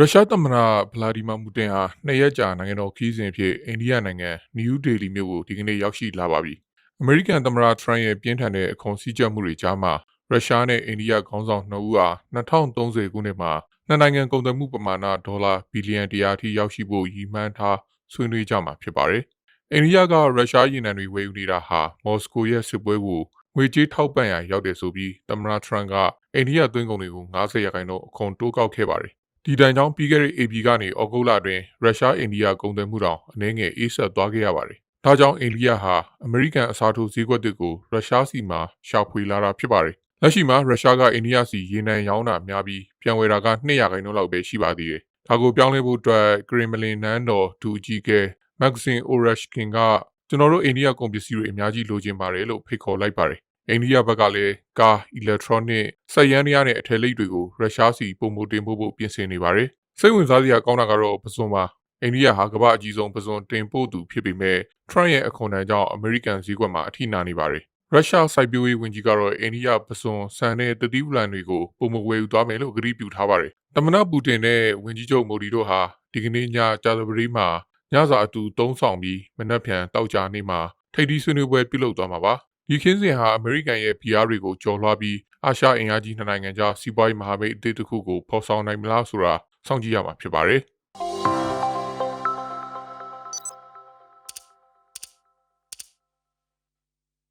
ရုရှားသမ္မတဗလာဒီမာမူတင်ဟာနှစ်ရက်ကြာနိုင်ငံတော်ခီးစဉ်ဖြစ်အိန္ဒိယနိုင်ငံနယူးဒေလီမြို့ကိုဒီကနေ့ရောက်ရှိလာပါပြီ။အမေရိကန်သမ္မတထရန့်ရဲ့ပြင်းထန်တဲ့အခွန်စည်းကြပ်မှုတွေကြားမှာရုရှားနဲ့အိန္ဒိယခေါင်းဆောင်နှစ်ဦးဟာ2030ခုနှစ်မှာနှစ်နိုင်ငံကုန်သွယ်မှုပမာဏဒေါ်လာဘီလီယံ100အထိရောက်ရှိဖို့ရည်မှန်းထားဆွေးနွေးကြမှာဖြစ်ပါတယ်။အိန္ဒိယကရုရှားရေနံတွေဝယ်ယူနေတာဟာမော်စကိုရဲ့စစ်ပွဲကိုငွေကြေးထောက်ပံ့ရန်ရောက်တယ်ဆိုပြီးသမ္မတထရန့်ကအိန္ဒိယသွင်းကုန်တွေကို90ရာခိုင်နှုန်းအခွန်တိုးကောက်ခဲ့ပါတယ်။ ဒီတိုင်ကြောင့်ပြီးခဲ့တဲ့ AB ကနေဩဂုတ်လအတွင်းရုရှားအိန္ဒိယကုန်သွယ်မှုတောင်အနည်းငယ်အေးဆက်သွားခဲ့ရပါတယ်။ဒါကြောင့်အိန္ဒိယဟာအမေရိကန်အစားထိုးဈေးကွက်တွေကိုရုရှားစီမှာရှာဖွေလာတာဖြစ်ပါတယ်။လက်ရှိမှာရုရှားကအိန္ဒိယစီရေနံရောင်းတာများပြီးပြန်ဝယ်တာက200ရာခိုင်နှုန်းလောက်ပဲရှိပါသေးတယ်။ဒါကိုပြောင်းလဲဖို့အတွက်ကရင်မလင်နန်းတော်ဒူအကြီးကဲမဂ္ဂဇင်း Oreshkin ကကျွန်တော်တို့အိန္ဒိယကုန်ပစ္စည်းတွေအများကြီးလိုချင်ပါတယ်လို့ဖိတ်ခေါ်လိုက်ပါတယ်။ အိန္ဒိယဘက်ကလည်းကား၊အီလက်ထရောနစ်၊စက်ယန္တရားနဲ့အထည်လိပ်တွေကိုရုရှားစီပုံမတင်ဖို့ဖို့ပြင်ဆင်နေပါတယ်။စိတ်ဝင်စားစရာကောင်းတာကတော့ပစွန်ပါ။အိန္ဒိယဟာကမ္ဘာအကြီးဆုံးပစွန်တင်ပို့သူဖြစ်ပေမဲ့ထရန့်ရဲ့အခွန်တန်းကြောင့်အမေရိကန်ဈေးကွက်မှာအထိနာနေပါတယ်။ရုရှားစိုက်ပျိုးရေးဝန်ကြီးကတော့အိန္ဒိယပစွန်ဆန်တဲ့တတိပလန်တွေကိုပုံမဝယ်ယူသွားမယ်လို့ကြေညာထားပါတယ်။သမ္မတပူတင်နဲ့ဝန်ကြီးချုပ်မိုဒီတို့ဟာဒီကနေ့ညကြာသပတေးမှာညစာအတူတုံးဆောင်ပြီးမနက်ဖြန်တောက်ကြနေ့မှာထိပ်သီးဆွေးနွေးပွဲပြုလုပ်သွားမှာပါ။ ဒီခင်းစဉ်ဟာအမေရိကန်ရဲ့ PR တွေကိုကျော်လွှားပြီးအာရှအင်အားကြီးနှစ်နိုင်ငံကြားစီးပွားရေးမဟာမိတ်အသစ်တစ်ခုကိုဖော်ဆောင်နိုင်မလားဆိုတာစောင့်ကြည့်ရမှာဖြစ်ပါတယ်။